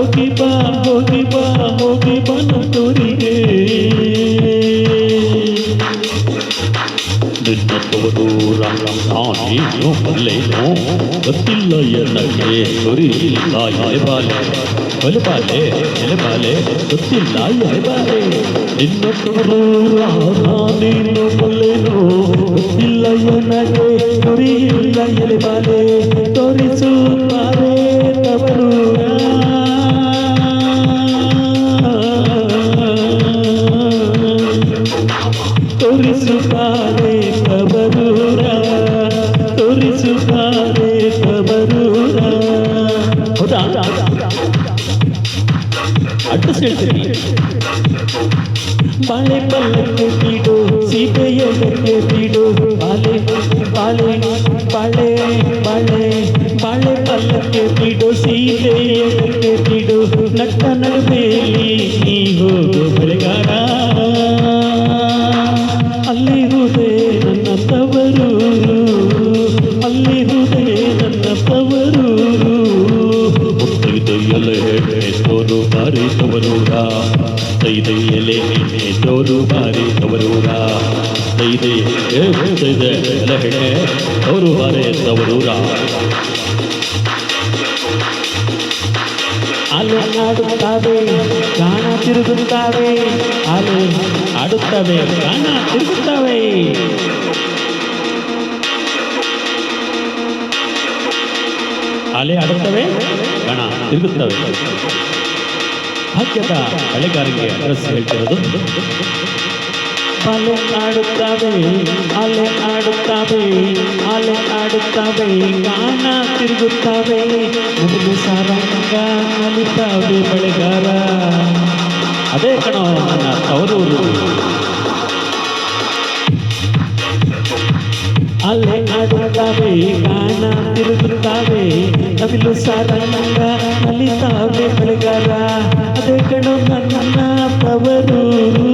ಮುಗಿಬ ಮುಗಿಬ ಮುಗಿಬನು ತುರಿಗೆ ನಿನ್ನಪ್ಪವರು ನಾನೇನು ಬಲ್ಲೇನು ಗೊತ್ತಿಲ್ಲ ಎನ್ನಗೆ ಸುರಿಯಿಲ್ಲ ಎಲೆಬಾಲೆ ಬಲೆಬಾಲೆ ಎಲೆಬಾಲೆ ಗೊತ್ತಿಲ್ಲ ಎಲೆಬಾಲೆ ನಿನ್ನಪ್ಪವರು ನಾನೇನು ಬಲ್ಲೇನು ಇಲ್ಲ ಎನ್ನಗೆ ಸುರಿಯಿಲ್ಲ ಎಲೆಬಾಲೆ ಬಾಳೆ ಪಲ್ಲಕ್ಕೆ ಬೀಡು ಸೀತೆಯೊಳಕ್ಕೆ ಬೀಡು ಬಾಲೆ ಬಾಲೆ ಬಾಳೆ ಬಾಳೆ ಬಾಳೆ ಪಲ್ಲಕ್ಕೆ ಬೀಡು ಸೀತೆಯೊಳಕ್ಕೆ ಬೀಡು ನಟ್ಟ ನಡುವೆಯಲ್ಲಿ ನೀ ಹೋಗು ತೋರು ಬಾರಿ ತವರೂರ. ತೈದೆ ಏ ಲಹಣೆ ಅವರು ಬಾರಿ ತವರೂರ. ಅಲೆ ಆಡುತ್ತವೆ ಗಾಣ ತಿರುಗುತ್ತವೆ ಅಲೆ ಆಡುತ್ತವೆ ಗಾಣ ತಿರುಗುತ್ತವೆ. ಅಲೆ ಆಡುತ್ತವೆ ಗಣ ತಿರುಗುತ್ತವೆ. ಭಾಗ್ಯದ ಅಲೆಗಾರಿಗೆ ಅಡ್ರೆಸ್ ಹೇಳ್ತಿರೋದು. ಅಲೆ ಆಡುತ್ತವೆ ಅಲೆ ಆಡುತ್ತವೆ ಅಲೆ ಆಡುತ್ತವೆ ಗಾನ ತಿರುಗುತ್ತವೆ. ಮುಗಿಲು ಸಾರಂಗ ಅಲಿತಾವೆ ಬೆಳೆಗಾರ ಅದೇ ಕಣ ನನ್ನ ತವರೂರು ಅಲೆ ಆಡುತ್ತವೆ ಗಾಣ ತಿರುಗುತ್ತವೆ. ನವಿಲು ಸಾರಂಗ ನಲಿತಾವೆ ಬೆಳೆಗಾರ. ಅದೇ ಕಣೋ ನನ್ನ ತವರು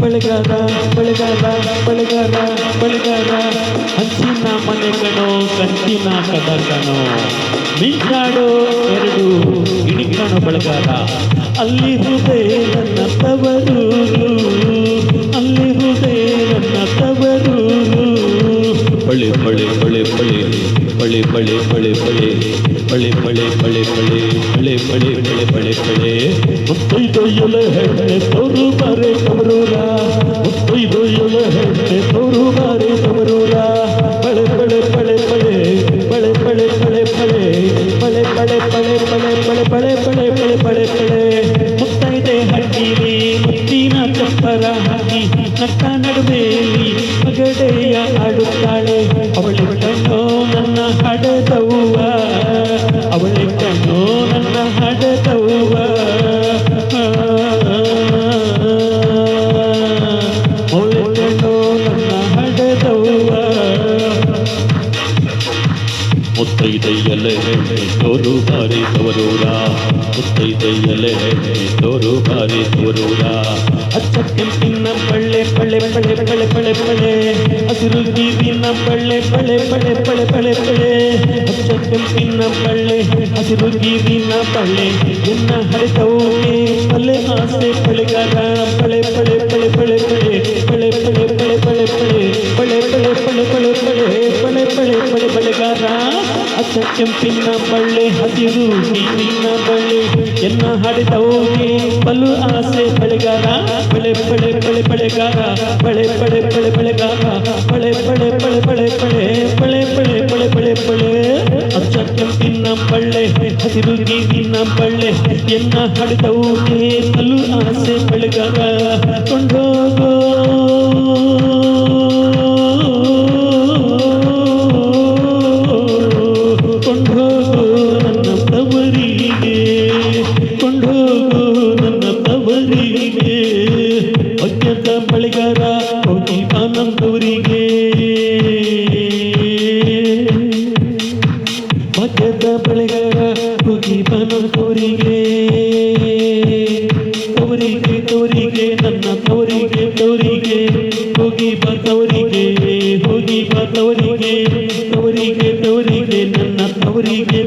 ಬಳಗಾದ ಬಳಗಾದ ಬಳಗಾದ ಹಂಚಿನ ಮನೆ ಕಣೋ, ಕಂಚಿನ ಕದ ಕಣೋ. ನಿಂತಾಡೋ ಎರಡು ಗಿಣಿ ಕಣ್ಣು ಬೆಳಗಾರ. ಅಲ್ಲಿ ಹೃದಯ ನನ್ನ ತವರು. ಅಲ್ಲಿ ಹೃದಯ ನನ್ನ ತವರು. ಬಳೆ ಬಳೆ ಬಳೆ ಬಳೆ ಬಳೆ ಬಳೆ ಬಳೆ ಬಳೆ. ಬಳೆ ಬಳೆ ಬಳೆ ಬಳೆ ಬಳೆ ಬಳೆ ಬಳೆ ಬಳೆ ಬಳೆ ಮುತ್ತೈದು ಎಲೆ ಹೆಣ್ಣೆ ತೋರು ಬಾರೆ ತವರೂರ ಮುತ್ತೈದು ಎಲೆ ಹೆಣ್ಣೆ ತೋರು ಬಾರೆ ತವರೂರ ಮಗಡೆಯ ಅವಳು ಕಣ್ಣೋ ನನ್ನ ಹಡದವ್ವ ಅವಳಿ ಕಣ್ಣೋ ನನ್ನ ಹಡದವ್ವ ചെയ്യലേ തോരു ഭാര്യ തോരൂല അച്ചത്തിൽ തിന്ന പള്ളെ പള്ളെ പള്ളെ പള്ളെ പള്ളെ പള്ളെ അതിരു തിന്ന പള്ളെ പള്ളെ പള്ളെ പള്ളെ പള്ളെ പള്ളെ അച്ചത്തിൽ തിന്ന പള്ളെ അതിരു തിന്ന പള്ളെ എന്ന ഹരിതവുമേ പള്ളെ ആസെ പള്ളെ കാരാ പള്ളെ പള്ളെ പള്ളെ പള്ളെ പള്ളെ പള്ളെ പള്ളെ പള്ളെ പള്ളെ പള്ളെ ಅಚ್ಚ ಕೆಂಪಿನ ಬಳ್ಳೆ ಹಸಿರು ಗೀರಿನ ಬಳ್ಳೆ ಎನ್ನ ಹಾಡಿದವೋಗೆ ಬಲು ಆಸೆ ಬೆಳೆಗಾರ ಬಳೆ ಬಳೆ ಬಳೆ ಬಳೆಗಾರ ಬಳೆ ಬಳೆ ಬಳೆ ಬಳೆಗಾರ ಬಳೆ ಬಳೆ ಬಳೆ ಬಳೆ ಬಳೆ ಬಳೆ ಬಳೆ ಬಳೆ ಬಳೆ ಬಳೆ ಅಚ್ಚ ಕೆಂಪಿನ ಬಳ್ಳೆ ಹಸಿರು ನೀರಿನ ಬಳ್ಳೆ ಎನ್ನ ಹಾಡಿದವೋಗೆ ಬಲು ಆಸೆ ಬೆಳೆಗಾರ ಕೊಂಡೋಗು ದೇಶದ ಬಳಿಗರ ಪೌಜಿಪಾನಂದವರಿಗೆ ಮಧ್ಯದ ಬಳಿಗರ ಪೌಜಿಪಾನಂದವರಿಗೆ ತವರಿಗೆ ತವರಿಗೆ ನನ್ನ ತವರಿಗೆ ತವರಿಗೆ ಹೋಗಿ ಬ ತವರಿಗೆ